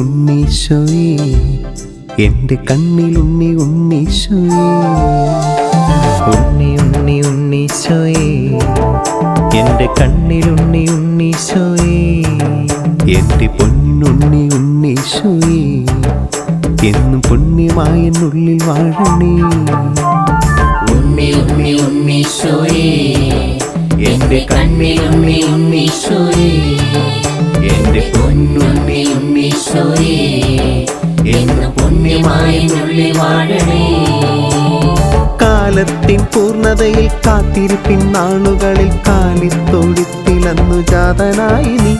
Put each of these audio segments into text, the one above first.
ഉണ്ണീശോയേ എന്റെ കണ്ണിൽ ഉണ്ണി ഉണ്ണീശോയേ ഉണ്ണി ഉണ്ണി ഉണ്ണീശോയേ എന്റെ കണ്ണിൽ ഉണ്ണി ഉണ്ണീശോയേ എന്റെ പൊന്നുണ്ണി ഉണ്ണീശോയേ എന്നും പുണ്യമായ ഉള്ളിൽ വാഴണേ. ഉണ്ണി ഉണ്ണി ഉണ്ണീശോയേ എന്റെ കണ്ണിൽ ഉണ്ണി ഉണ്ണീശോയേ എന്റെ പൊന്നുണ്ണി ഉണ്ണീശോയേ എന്ന് പുണ്യമായ ഉള്ളിൽ വാഴണേ കാലത്തിൻ പൂർണതയിൽ കാത്തിരിപ്പിൻ നാളുകളിൽ കാലിത്തൊഴുത്തിലന്നു ജാതനായി നീ.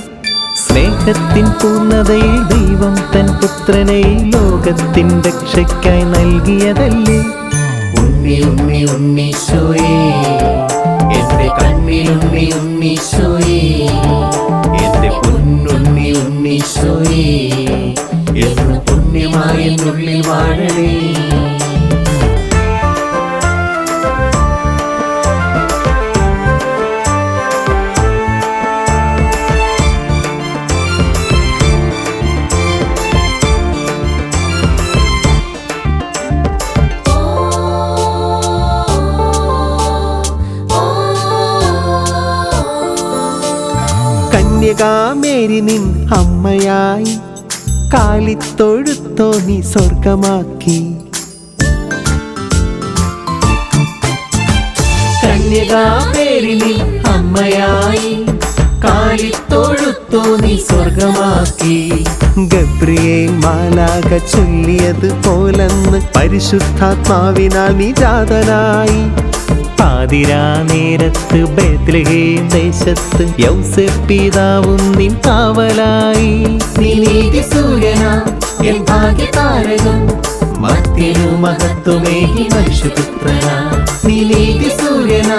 സ്നേഹത്തിൻ പൂർണതയിൽ ദൈവം തൻ പുത്രനെ ലോകത്തിൻ രക്ഷയ്ക്കായി നൽകിയതല്ലേ? ഉണ്ണി ഉണ്ണി ഉണ്ണീശോയേ കന്യകാമേരി നിൻ അമ്മയായി കാലിത്തൊഴുത്തോ നീ സ്വർഗമാക്കി. കന്യകാമേരി നിൻ അമ്മയായി കാലിത്തൊഴുത്തോ നീ സ്വർഗമാക്കി. ഗബ്രിയെ മാലാക ചൊല്ലിയത് പോലെന്ന് പരിശുദ്ധാത്മാവിനാൽ നീ ജാതനായി പാതിരാ നേരത്ത് ബേത്ലഹേം ദേശത്ത് യൗസ പിതാവും നിൻ കാവലായി. നീ നീതി സൂര്യന എൻ ഭാഗ്യതാരകം. മത്തിനു മഹത്വമേകി മനുഷ്യപുത്രനാ. നീ നീതി സൂര്യന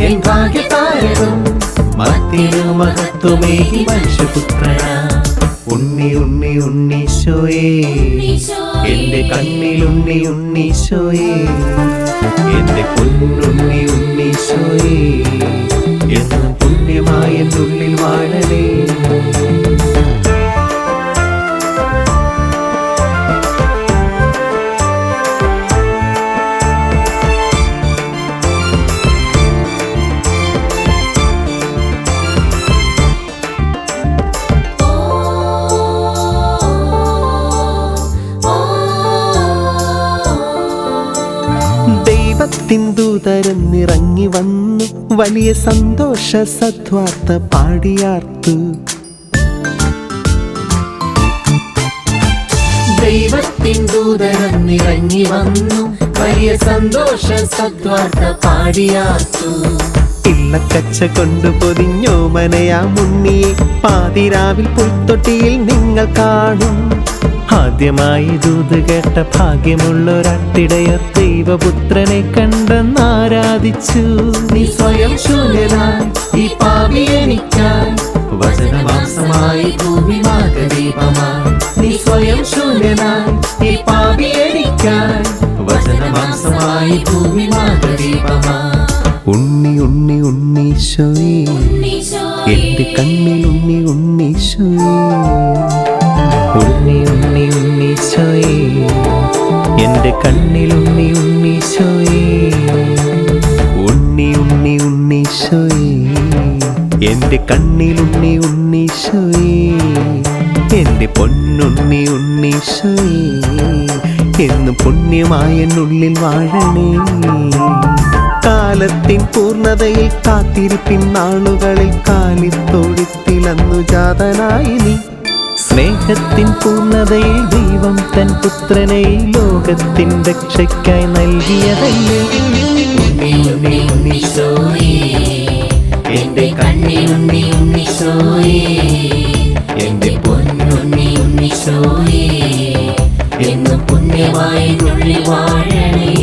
എൻ ഭാഗ്യതാരകം. മത്തിനു മഹത്വമേകി മനുഷ്യപുത്രനാ. ഉണ്ണി ഉണ്ണി ഉണ്ണീശോയേ. ഉണ്ണി ഉണ്ണീശോയേ എന്റെ പൊന്നുണ്ണി ഉണ്ണീശോയേ എന്നും പുണ്യമായ ഉള്ളിൽ വാഴണേ ദൈവത്തിൻ ദൂതരം നിറങ്ങി വന്നു. വലിയ സന്തോഷ സദ്വാർത്ത പാടിയാർത്തു. ദൈവത്തിൻ ദൂതരം നിറങ്ങി വന്നു. വലിയ സന്തോഷ സദ്വാർത്ത പാടിയാർത്തു. ഇള്ളക്കച്ച കൊണ്ടു പൊതിഞ്ഞോ മനയാ മുന്നിയെ. പാതിരാവിൽ പുൽത്തൊട്ടിയിൽ നിങ്ങൾ കാണും. ആദ്യമായി ദൂത് കേട്ട ഭാഗ്യമുള്ളൊരട്ടിടയർ ദൈവപുത്രനെ കണ്ടെന്നാരാധിച്ചു നീ സ്വയം ശൂന്യനായി ഈ പാപി എനിക്കായി. ഭൂമി മാർഗദീപമായി നീ സ്വയം ശൂന്യനായി ഈ പാപി എനിക്കായി. വചനമാംസമായി ഭൂമി മാർഗദീപമായി ഉണ്ണി ഉണ്ണി ഉണ്ണീശോയേ എന്റെ കണ്ണിൽ ഉണ്ണി ഉണ്ണീശോയേ ഉണ്ണി ഉണ്ണി ഉണ്ണീശോയേ എന്റെ കണ്ണിൽ ഉണ്ണി ഉണ്ണീശോയേ ഉണ്ണി ഉണ്ണി ഉണ്ണീശോയേ എന്റെ കണ്ണിൽ ഉണ്ണി ഉണ്ണീശോയേ എന്റെ പൊന്നുണ്ണി ഉണ്ണീശോയേ എന്നും പുണ്യമായ ഉള്ളിൽ വാഴണേ. കാലത്തിൻ പൂർണതയിൽ കാത്തിരിപ്പിൻ നാളുകളിൽ കാലിത്തൊഴുത്തിലന്നു ജാതനായി നീ. സ്നേഹത്തിൻ പൂർണതയിൽ ദൈവം തൻ പുത്രനെ ലോകത്തിൻ രക്ഷയ്ക്കായി നൽകിയതല്ലേ? എന്റെ ഉണ്ണീശോയേ എന്റെ പൊന്നുണ്ണി എന്ന് പുണ്യമായി നുള്ളി വാഴണേ.